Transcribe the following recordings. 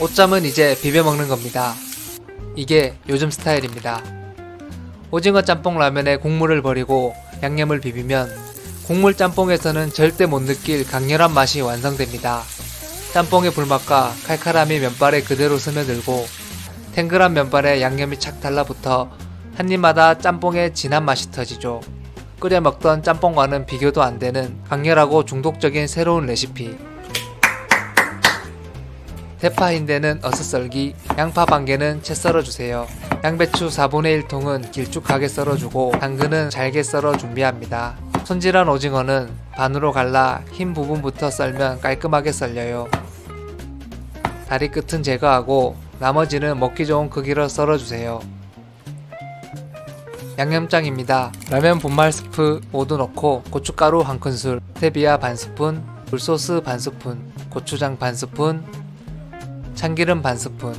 오짬은 이제 비벼 먹는 겁니다. 이게 요즘 스타일입니다. 오징어 짬뽕 라면에 국물을 버리고 양념을 비비면 국물 짬뽕에서는 절대 못 느낄 강렬한 맛이 완성됩니다. 짬뽕의 불맛과 칼칼함이 면발에 그대로 스며들고 탱글한 면발에 양념이 착 달라붙어 한 입마다 짬뽕의 진한 맛이 터지죠. 끓여 먹던 짬뽕과는 비교도 안 되는 강렬하고 중독적인 새로운 레시피. 대파 흰대는 어슷 썰기, 양파 반개는 채 썰어주세요. 양배추 4분의 1통은 길쭉하게 썰어주고 당근은 잘게 썰어 준비합니다. 손질한 오징어는 반으로 갈라 흰 부분부터 썰면 깔끔하게 썰려요. 다리 끝은 제거하고 나머지는 먹기 좋은 크기로 썰어주세요. 양념장입니다. 라면 분말 스프 모두 넣고 고춧가루 한 큰술, 스테비아 반 스푼, 굴소스 반 스푼, 고추장 반 스푼, 참기름 반 스푼,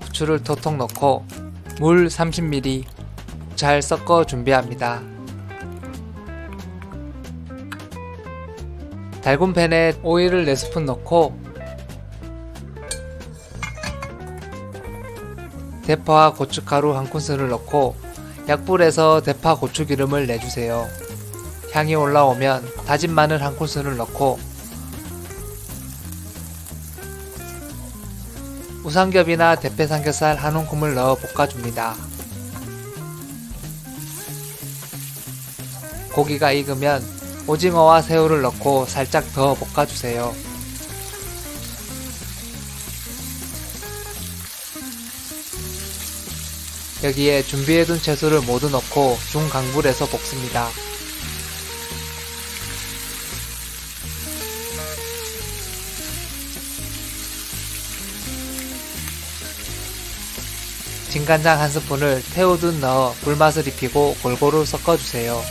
후추를 토통 넣고 물 30ml 잘 섞어 준비합니다. 달군 팬에 오일을 4스푼 넣고 대파와 고춧가루 한 큰술을 넣고 약불에서 대파 고추기름을 내주세요. 향이 올라오면 다진 마늘 한 큰술을 넣고 우삼겹이나 대패 삼겹살 한 움큼을 넣어 볶아줍니다. 고기가 익으면 오징어와 새우를 넣고 살짝 더 볶아주세요. 여기에 준비해둔 채소를 모두 넣고 중강불에서 볶습니다. 진간장 한 스푼을 태우듯 넣어 불맛을 입히고 골고루 섞어주세요.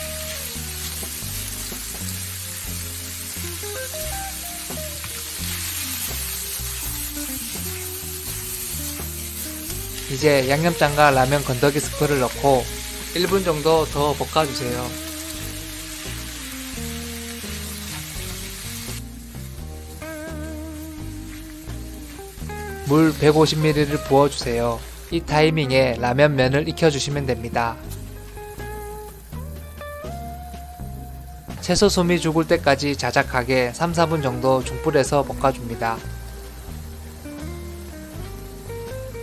이제 양념장과 라면 건더기 스프를 넣고 1분 정도 더 볶아주세요. 물 150ml를 부어주세요. 이 타이밍에 라면 면을 익혀주시면 됩니다. 채소 숨이 죽을 때까지 자작하게 3, 4분 정도 중불에서 볶아줍니다.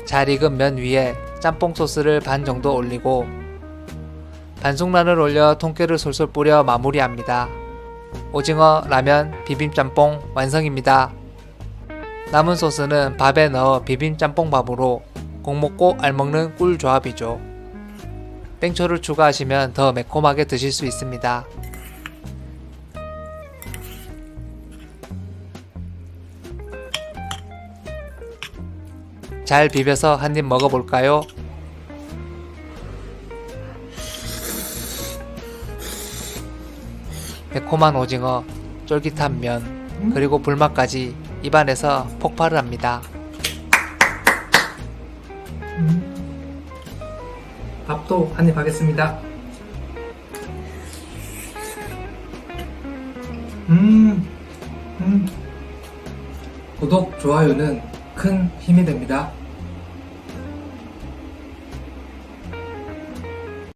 잘 익은 면 위에 짬뽕 소스를 반 정도 올리고 반숙란을 올려 통깨를 솔솔 뿌려 마무리합니다. 오징어 라면 비빔짬뽕 완성입니다. 남은 소스는 밥에 넣어 비빔짬뽕밥으로 꼭 먹고 알 먹는 꿀 조합이죠. 땡초를 추가하시면 더 매콤하게 드실 수 있습니다. 잘 비벼서 한 입 먹어볼까요? 매콤한 오징어, 쫄깃한 면, 그리고 불맛까지 입안에서 폭발을 합니다. 밥도 한입 하겠습니다. 음, 음. 구독, 좋아요는 큰 힘이 됩니다.